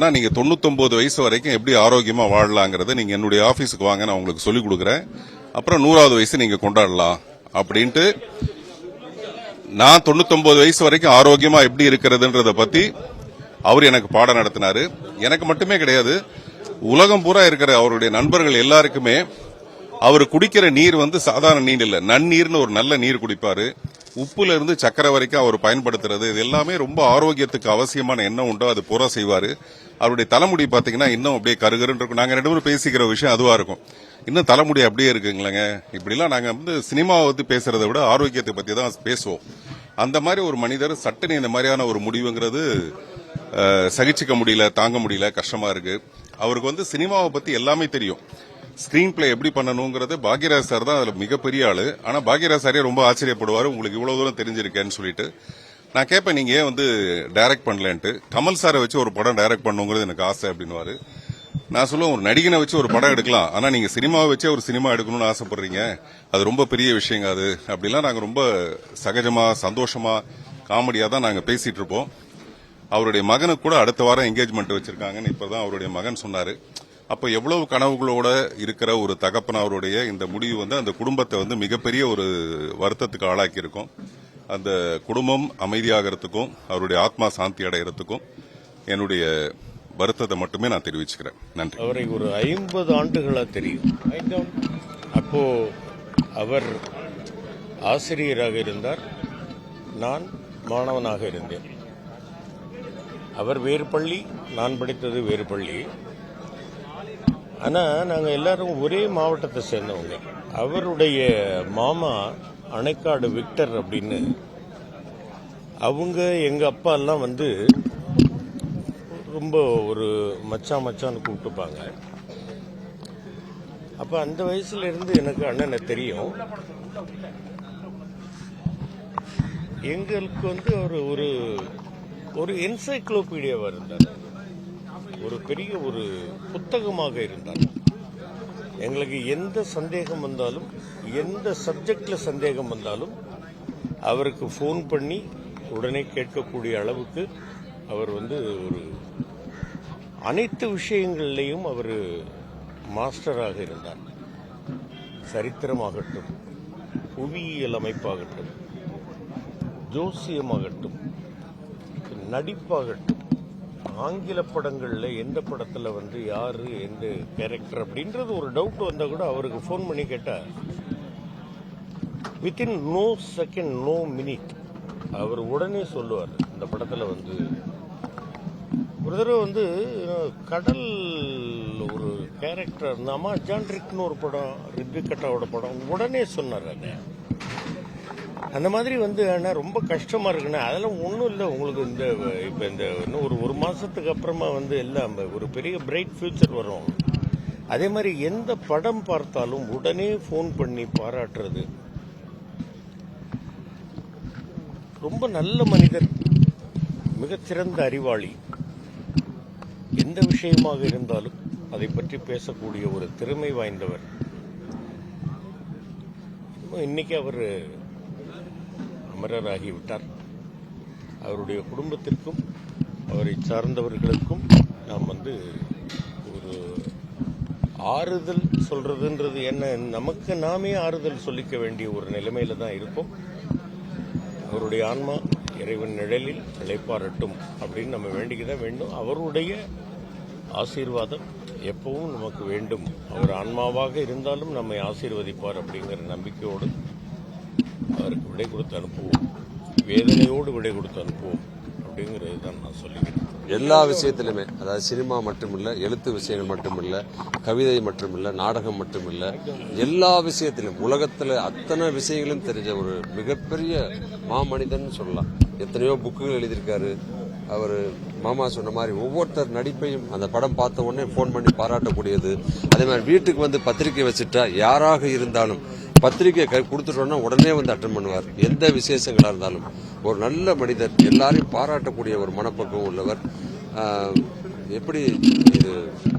நான் நீங்க தொண்ணூத்தொன்பது வயசு வரைக்கும் எப்படி ஆரோக்கியமா வாழலாங்கிறத நீங்க என்னுடைய ஆபீஸுக்கு வாங்க நான் உங்களுக்கு சொல்லிக் கொடுக்குறேன். அப்புறம் நூறாவது வயசு நீங்க கொண்டாடலாம் அப்படின்ட்டு நான் தொண்ணூத்தொன்பது வயசு வரைக்கும் ஆரோக்கியமா எப்படி இருக்கிறதுன்றத பத்தி அவர் எனக்கு பாடம் நடத்தினாரு. எனக்கு மட்டுமே கிடையாது உலகம் பூரா இருக்கிற அவருடைய நண்பர்கள் எல்லாருக்குமே அவர் குடிக்கிற நீர் வந்து சாதாரண நீர் இல்ல நன்னீர்னு ஒரு நல்ல நீர் குடிப்பாரு. உப்புல இருந்து சக்கரை வரைக்கும் அவர் பயன்படுத்துறது. இது எல்லாமே ரொம்ப ஆரோக்கியத்துக்கு அவசியமான எண்ணம் உண்டோ அது பூரா செய்வார். அவருடைய தலைமுடி பார்த்தீங்கன்னா இன்னும் அப்படியே கருகருன்னு இருக்கும். நாங்கள் ரெண்டு பேரும் பேசிக்கிற விஷயம் அதுவாக இருக்கும். இன்னும் தலைமுடி அப்படியே இருக்குங்களேங்க. இப்படிலாம் நாங்கள் வந்து சினிமாவை வந்து பேசுறதை விட ஆரோக்கியத்தை பற்றி தான் பேசுவோம். அந்த மாதிரி ஒரு மனிதர் சட்டுன்னு இந்த மாதிரியான ஒரு முடிவுங்கிறது சகிச்சிக்க சகிச்சுக்க முடியல தாங்க முடியல கஷ்டமாக இருக்குது அவருக்கு வந்து சினிமாவை பற்றி எல்லாமே தெரியும். ஸ்கிரீன் பிளே எப்படி பண்ணணுங்கிறது பாக்யராஜ் சார் தான் அதுல மிகப்பெரிய ஆளு. ஆனா பாக்யராஜ் சாரே ரொம்ப ஆச்சரியப்படுவார். உங்களுக்கு இவ்வளவு தூரம் தெரிஞ்சிருக்கேன்னு சொல்லிட்டு. நான் கேட்பேன் நீங்க ஏன் வந்து டைரக்ட் பண்ணலன்ட்டு? கமல் சாரை வச்சு ஒரு படம் டைரக்ட் பண்ணுங்கிறது எனக்கு ஆசை அப்படின்னுவாரு. நான் சொல்லுவேன் ஒரு நடிகனை வச்சு ஒரு படம் எடுக்கலாம். ஆனா நீங்க சினிமாவை வச்சே ஒரு சினிமா எடுக்கணும்னு ஆசைப்படுறீங்க. அது ரொம்ப பெரிய விஷயங்க அது. அப்படிலாம் நாங்க ரொம்ப சகஜமா சந்தோஷமா காமெடியா தான் நாங்க பேசிட்டு இருப்போம். அவருடைய மகனுக்கு கூட அடுத்த வாரம் என்கேஜ்மெண்ட் வச்சிருக்காங்கன்னு இப்பதான் அவருடைய மகன் சொன்னாரு. அப்ப எவ்வளவு கனவுகளோட இருக்கிற ஒரு தகப்பன் அவருடைய இந்த முடிவு வந்து அந்த குடும்பத்தை வந்து மிகப்பெரிய ஒரு வருத்தத்துக்கு ஆளாக்கியிருக்கும். அந்த குடும்பம் அமைதியாகிறதுக்கும் அவருடைய ஆத்மா சாந்தி அடைகிறதுக்கும் என்னுடைய வருத்தத்தை மட்டுமே நான் தெரிவிச்சுக்கிறேன். நன்றி. அவரை ஒரு ஐம்பது ஆண்டுகளா தெரியும். அப்போ அவர் ஆசிரியராக இருந்தார். நான் மாணவனாக இருந்தேன். அவர் வேறு பள்ளி நான் படித்தது வேறு பள்ளி. ஆனால் நாங்கள் எல்லாரும் ஒரே மாவட்டத்தை சேர்ந்தவங்க. அவருடைய மாமா அணைக்காடு விக்டர் அப்படின்னு. அவங்க எங்கள் அப்பா எல்லாம் வந்து ரொம்ப ஒரு மச்சான் மச்சான்னு கூப்பிட்டுப்பாங்க. அப்போ அந்த வயசுலேருந்து எனக்கு அண்ணனை தெரியும். எங்களுக்கு வந்து அவர் ஒரு ஒரு என்சைக்ளோபீடியாவாக இருந்தார். ஒரு பெரிய ஒரு புத்தகமாக இருந்தார். எங்களுக்கு எந்த சந்தேகம் வந்தாலும் எந்த சப்ஜெக்டில் சந்தேகம் வந்தாலும் அவருக்கு ஃபோன் பண்ணி உடனே கேட்கக்கூடிய அளவுக்கு அவர் வந்து ஒரு அனைத்து விஷயங்கள்லையும் அவர் மாஸ்டராக இருந்தார். சரித்திரமாகட்டும் புவியியல் அமைப்பாகட்டும் ஜோசியமாகட்டும் நடிப்பாகட்டும் ஆங்கில படங்களில் எந்த படத்தில் வந்து யாரு எந்த கேரக்டர் அப்படின்றது ஒரு டவுட் வந்தால் கூட அவருக்கு ஃபோன் பண்ணி கேட்டார் within no second no minute அவர் உடனே சொல்லுவார் இந்த படத்தில் வந்து. ஒரு தடவை வந்து கடல் ஒரு கேரக்டர் இருந்தாமா ஜான்ட்ரிக்னு ஒரு படம் ரிபிகட்டாவோட படம் உடனே சொன்னார் அதை. அந்த மாதிரி வந்து ஆனால் ரொம்ப கஷ்டமா இருக்குண்ணா அதெல்லாம் ஒன்றும் இல்லை. உங்களுக்கு இந்த இப்போ இந்த இன்னும் ஒரு ஒரு மாதத்துக்கு அப்புறமா வந்து எல்லாம் ஒரு பெரிய பிரைட் ஃபியூச்சர் வரும். அதே மாதிரி எந்த படம் பார்த்தாலும் உடனே ஃபோன் பண்ணி பாராட்டுறது. ரொம்ப நல்ல மனிதர் மிகச்சிறந்த அறிவாளி. எந்த விஷயமாக இருந்தாலும் அதை பற்றி பேசக்கூடிய ஒரு திறமை வாய்ந்தவர். இன்னைக்கு அவர் அமரராகிவிட்டார் அவருடைய குடும்பத்திற்கும் அவரை சார்ந்தவர்களுக்கும் நாம் வந்து ஒரு ஆறுதல் சொல்றதுன்றது என்ன? நமக்கு நாமே ஆறுதல் சொல்லிக்க வேண்டிய ஒரு நிலைமையில தான் இருக்கோம் அவருடைய ஆன்மா இறைவன் நிழலில் இளைப்பாறட்டும் அப்படின்னு நம்ம வேண்டிக்க தான் வேண்டும். அவருடைய ஆசீர்வாதம் எப்பவும் நமக்கு வேண்டும். அவர் ஆன்மாவாக இருந்தாலும் நம்மை ஆசீர்வதிப்பார் அப்படிங்கிற நம்பிக்கையோடு அவருக்கு விடை கொடுத்து அனுப்புவோம். வேதனையோடு விடை கொடுத்து அனுப்புவோம். அப்படிங்கிறது தான் நான் சொல்லிக்கிறேன். எல்லா விஷயத்திலுமே அதாவது சினிமா மட்டுமில்ல எழுத்து விஷயங்கள் மட்டுமில்ல கவிதை மட்டுமில்ல நாடகம் மட்டுமில்ல எல்லா விஷயத்திலும் உலகத்தில் அத்தனை விஷயங்களும் தெரிஞ்ச ஒரு மிகப்பெரிய மாமனிதன் சொல்லலாம். எத்தனையோ புக்குகள் எழுதியிருக்காரு. அவர் மாமா சொன்ன மாதிரி ஒவ்வொருத்தர் நடிப்பையும் அந்த படம் பார்த்த உடனே ஃபோன் பண்ணி பாராட்டக்கூடியது. அதே மாதிரி வீட்டுக்கு வந்து பத்திரிக்கை வச்சுட்டா யாராக இருந்தாலும் பத்திரிக்கை கொடுத்துட்டோன்னா உடனே வந்து அட்டன் பண்ணுவார். எந்த விசேஷங்களாக இருந்தாலும். ஒரு நல்ல மனிதர் எல்லாரையும் பாராட்டக்கூடிய ஒரு மனப்பக்குவம் உள்ளவர். எப்படி இது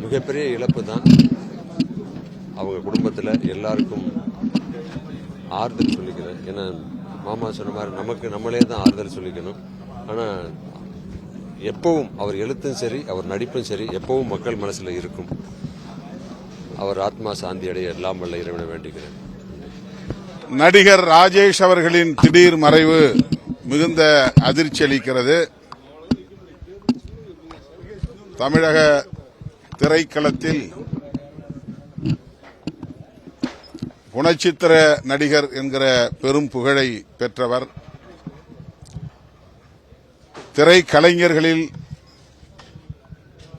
மிகப்பெரிய இழப்பு தான் அவங்க குடும்பத்தில் எல்லாருக்கும் ஆறுதல் சொல்லிக்கிறேன் ஏன்னா மாமா சொன்ன மாதிரி நமக்கு நம்மளே தான் ஆறுதல் சொல்லிக்கணும். ஆனால் எப்பவும் அவர் எழுத்தும் சரி அவர் நடிப்பும் சரி எப்பவும் மக்கள் மனசில் இருக்கும். அவர் ஆத்மா சாந்தி அடைய எல்லாம் வல்ல இறைவனை வேண்டுகிறேன். நடிகர் ராஜேஷ் அவர்களின் திடீர் மறைவு மிகுந்த அதிர்ச்சி அளிக்கிறது. தமிழக திரைக்களத்தில் குணச்சித்திர நடிகர் என்கிற பெரும் புகழை பெற்றவர். திரைக்கலைஞர்களில்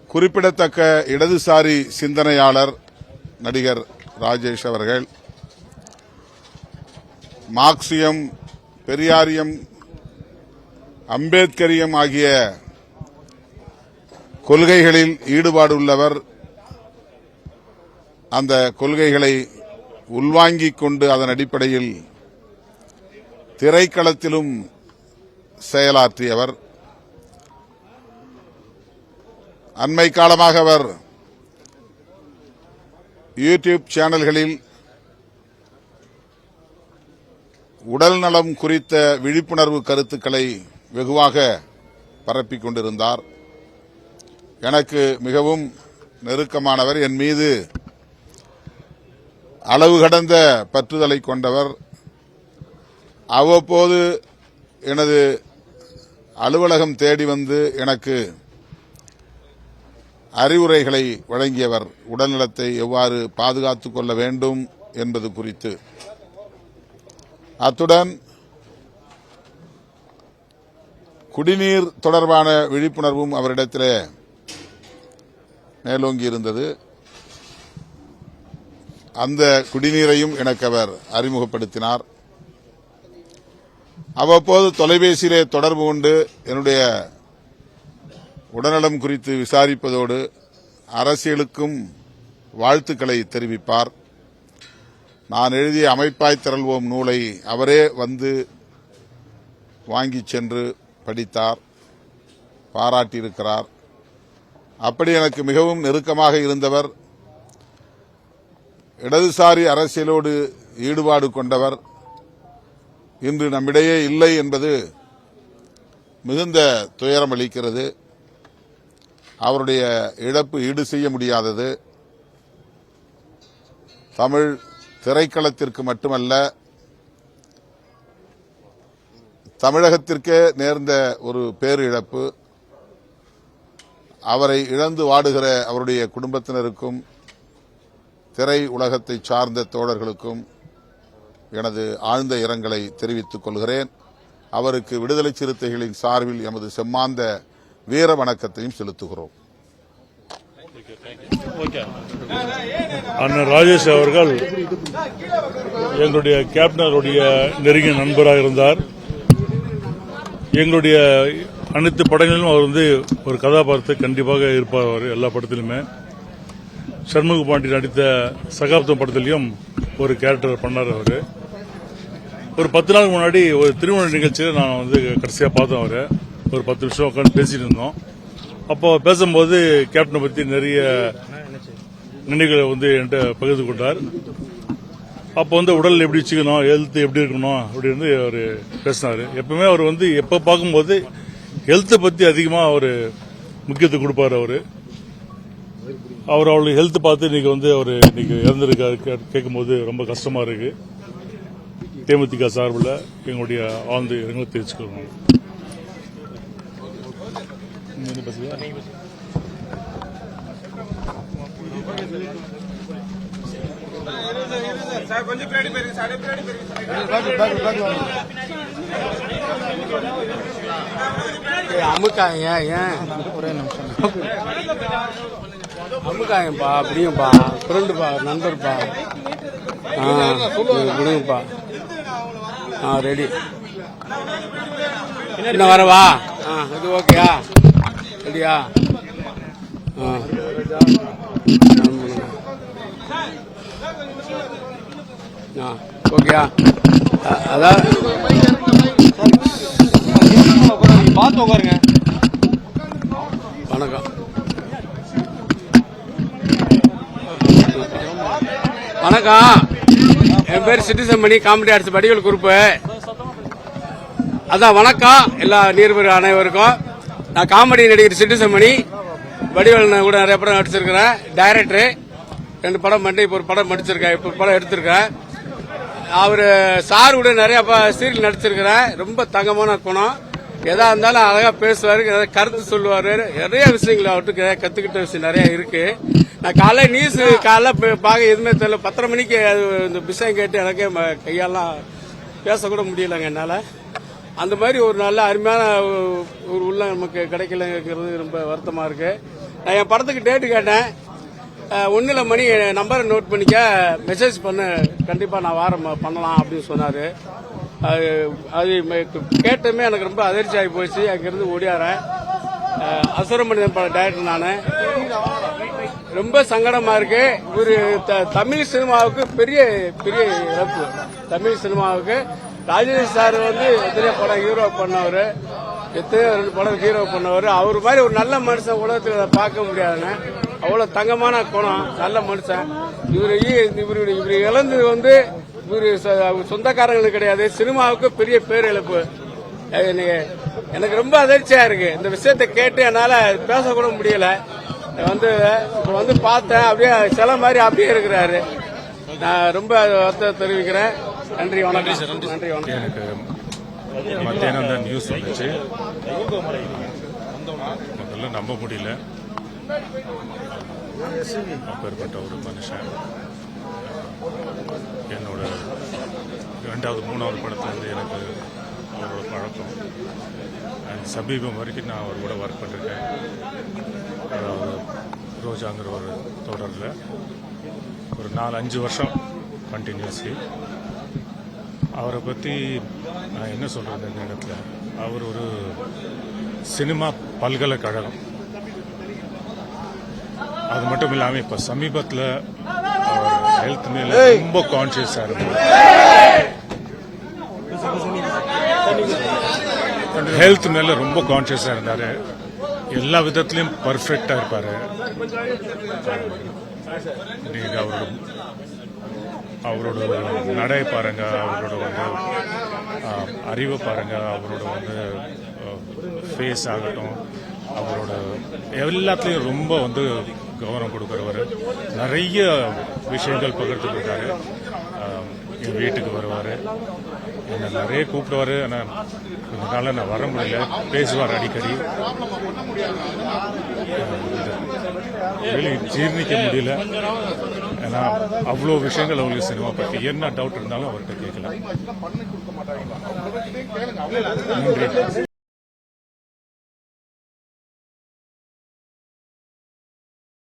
குறிப்பிடத்தக்க இடதுசாரி சிந்தனையாளர் நடிகர் ராஜேஷ் அவர்கள். மார்க்சியம் பெரியாரியம் அம்பேத்கரியம் ஆகிய கொள்கைகளில் ஈடுபாடுள்ளவர் அந்த கொள்கைகளை உள்வாங்கிக் கொண்டு அதன் அடிப்படையில் திரைக்களத்திலும் செயலாற்றியவர். அண்மை காலமாக அவர் யூடியூப் சேனல்களில் உடல் நலம் குறித்த விழிப்புணர்வு கருத்துக்களை வெகுவாக பரப்பிக் கொண்டிருந்தார். எனக்கு மிகவும் நெருக்கமானவர் என் மீது அளவு கடந்த பற்றுதலை கொண்டவர். அவ்வப்போது எனது அலுவலகம் தேடி வந்து எனக்கு அறிவுரைகளை வழங்கியவர். உடல்நலத்தை எவ்வாறு பாதுகாத்துக் கொள்ள வேண்டும் என்பது குறித்து. அத்துடன் குடிநீர் தொடர்பான விழிப்புணர்வும் அவரிடத்திலே மேலோங்கி இருந்தது. அந்த குடிநீரையும் எனக்கு அவர் அறிமுகப்படுத்தினார். அவ்வப்போது தொலைபேசியிலே தொடர்பு கொண்டு என்னுடைய உடல்நலம் குறித்து விசாரிப்பதோடு அரசியலுக்கும் வாழ்த்துக்களை தெரிவிப்பார். நான் எழுதிய அமைப்பாய் திரள்வோம் நூலை அவரே வந்து வாங்கிச் சென்று படித்தார் பாராட்டியிருக்கிறார். அப்படி எனக்கு மிகவும் நெருக்கமாக இருந்தவர் இடதுசாரி அரசியலோடு ஈடுபாடு கொண்டவர். இன்று நம்மிடையே இல்லை என்பது மிகுந்த துயரம் அளிக்கிறது. அவருடைய இழப்பு ஈடு செய்ய முடியாதது. தமிழ் திரைக்களத்திற்கு மட்டுமல்ல தமிழகத்திற்கே நேர்ந்த ஒரு பேரிழப்பு. அவரை இழந்து வாடுகிற அவருடைய குடும்பத்தினருக்கும் திரை உலகத்தை சார்ந்த தோழர்களுக்கும் எனது ஆழ்ந்த இரங்கலை தெரிவித்துக் கொள்கிறேன். அவருக்கு விடுதலை சிறுத்தைகளின் சார்பில் எமது செம்மாந்த வீர வணக்கத்தையும் செலுத்துகிறோம். அண்ணன் ராஜேஷ் அவர்கள் எங்களுடைய கேப்டனருடைய நெருங்கிய நண்பராக இருந்தார். எங்களுடைய அனைத்து படங்களிலும் அவர் வந்து ஒரு கதாபாத்திரத்தை கண்டிப்பாக இருப்பார் அவர் எல்லா படத்திலுமே. சண்முக பாண்டி நடித்த சகாப்தம் படத்திலையும் ஒரு கேரக்டர் பண்ணார் அவர். ஒரு பத்து நாளுக்கு முன்னாடி ஒரு திருமண நிகழ்ச்சியில் நான் வந்து கடைசியாக பார்த்தோம் அவரை. ஒரு பத்து நிமிஷம் உட்காந்து பேசிட்டு இருந்தோம். அப்போ பேசும்போது கேப்டனை பற்றி நிறைய நினைவுகளை வந்து என்கிட்ட பகிர்ந்து கொண்டார். அப்போ வந்து உடல் எப்படி வச்சுக்கணும் ஹெல்த் எப்படி இருக்கணும் அப்படின்னு அவர் பேசினார். எப்பவுமே அவர் வந்து எப்போ பார்க்கும்போது ஹெல்த்தை பற்றி அதிகமாக அவர் முக்கியத்துவம் கொடுப்பார் அவர். அவர் அவருடைய ஹெல்த் பார்த்து இன்னைக்கு வந்து அவர் இன்னைக்கு இறந்துருக்காரு. கே- கேட்கும்போது ரொம்ப கஷ்டமா இருக்கு. தேமுதிக சார்பில் எங்களுடைய ஆழ்ந்த இரங்கலை தெரிவிச்சுக்கிறோம் நீங்க அமுக்காங்க ஏன் ஒரே நிமிஷம் அமுக்காயப்பா அப்படிங்கப்பா ஃப்ரெண்டுப்பா நண்பர்ப்பா ஆ கொடுங்கப்பா ஆ ரெடி என்ன வரவா ஆ இது ஓகேயா ரெடியா ஆ ஓகேயா. அதான் பார்த்து உட்காருங்க வணக்கம். வணக்கம் என் பேர் citizen Mani comedy arts Vadivel group. அதான் வணக்கம். எல்லா நீர்வர் அனைவருக்கும். நான் காமெடி நடிகர் சிட்டுசமணி வடிவல் கூட நிறைய படம் நடிச்சிருக்கிறேன். டைரக்டர் ரெண்டு படம் பண்ணி இப்போ ஒரு படம் நடிச்சிருக்கேன். இப்போ படம் எடுத்திருக்கேன். அவர் சார் கூட நிறைய சீரியல் நடிச்சிருக்கிறேன் ரொம்ப தங்கமான குணம். எதா இருந்தாலும் அழகா பேசுவாரு நிறைய கருத்து சொல்லுவாரு. நிறைய விஷயங்கள் அவர்கிட்ட கத்துக்கிட்ட விஷயம் நிறைய இருக்கு. நான் காலைல நியூஸ் காலைல பே- பார்க்க எதுவுமே தெரியல. பத்தரை மணிக்கு இந்த விஷயம் கேட்டு எனக்கே ம- கையெல்லாம் பேசக்கூட முடியலங்க என்னால. அந்த மாதிரி ஒரு நல்ல அருமையான ஒரு- ஒரு உள்ள நமக்கு கிடைக்கலங்கிறது ரொம்ப வருத்தமா இருக்கு. நான் என் படத்துக்கு டேட்டு கேட்டேன். ஒன்றில் மணி நம்பரை நோட் பண்ணிக்க மெசேஜ் பண்ணு. கண்டிப்பாக நான் வாரம் பண்ணலாம் அப்படின்னு சொன்னார். அது அது கேட்டமே எனக்கு ரொம்ப அதிர்ச்சி ஆகி போச்சு. அங்கேருந்து ஓடியாரேன். அசுரமணிதன் பட டேரக்டர் நான். ரொம்ப சங்கடமாக இருக்கு. இவரு த- தமிழ் சினிமாவுக்கு பெரிய பெரிய இழப்பு. தமிழ் சினிமாவுக்கு. ராஜேஷ் சார் வந்து எத்தனையோ படம் ஹீரோ பண்ணவர். எத்தனையோ ரெண்டு படம் ஹீரோ பண்ணவர். அவர் மாதிரி ஒரு நல்ல மனுஷன் உலகத்துல பார்க்க முடியாதுங்க. அவ்வளவு தங்கமான குணம் நல்ல மனுஷன். இவர் இவர் இவர் இழந்தது வந்து இவர் சொந்தக்காரங்களுக்கு கிடையாது. சினிமாவுக்கு பெரிய பேர் இழப்பு அது எனக்கு ரொம்ப அதிர்ச்சியா இருக்கு. இந்த விஷயத்தை கேட்டு என்னால பேசக்கூட முடியல. வந்து இப்ப வந்து பார்த்தேன். அப்படியே சில மாதிரி அப்படியே இருக்கிறாரு. நான் ரொம்ப வருத்தம் தெரிவிக்கிறேன். நன்றி வணக்கம். நன்றி வணக்கம். மத்தியானம் தான் நியூஸ் வந்துச்சு. முதல்ல நம்ப முடியல. அப்பேற்பட்ட ஒரு மனுஷன். என்னோட ரெண்டாவது மூணாவது படத்துலேருந்து எனக்கு அவரோட பழக்கம். அண்ட் சமீபம் வரைக்கும் நான் அவர் கூட ஒர்க் பண்ணிருக்கேன். அதாவது ரோஜாங்கிற ஒரு தொடரில். ஒரு நாலு அஞ்சு வருஷம் கண்டினியூஸ்லி அவரை பற்றி நான் என்ன சொல்றது இந்த இடத்துல? அவர் ஒரு சினிமா பல்கலைக்கழகம். அது மட்டும் இல்லாமல் இப்போ சமீபத்தில் அவர் ஹெல்த் மேல ரொம்ப கான்சியஸாக இருந்தார் ஹெல்த் மேல ரொம்ப கான்சியஸாக இருந்தார். எல்லா விதத்துலையும் பர்ஃபெக்டாக இருப்பார். நீங்கள் அவரோட அவரோட நடை பாருங்க அவரோட வந்து அறிவை பாருங்க அவரோட வந்து ஃபேஸ் ஆகட்டும் அவரோட எல்லாத்துலேயும் ரொம்ப வந்து கவனம் கொடுக்குறவர். நிறைய விஷயங்கள் பகிர்ந்துருக்காரு என் வீட்டுக்கு வருவார். என்னை நிறைய கூப்பிடுவாரு. ஆனால் கொஞ்ச நாளில் நான் வர முடியல. பேசுவார் அடிக்கடி. ஜீர்ணிக்க முடியல. ஏன்னா அவ்வளோ விஷயங்கள் அவங்களுக்கு சினிமா பற்றி என்ன டவுட் இருந்தாலும் அவர்கிட்ட கேட்கலாம். நன்றி.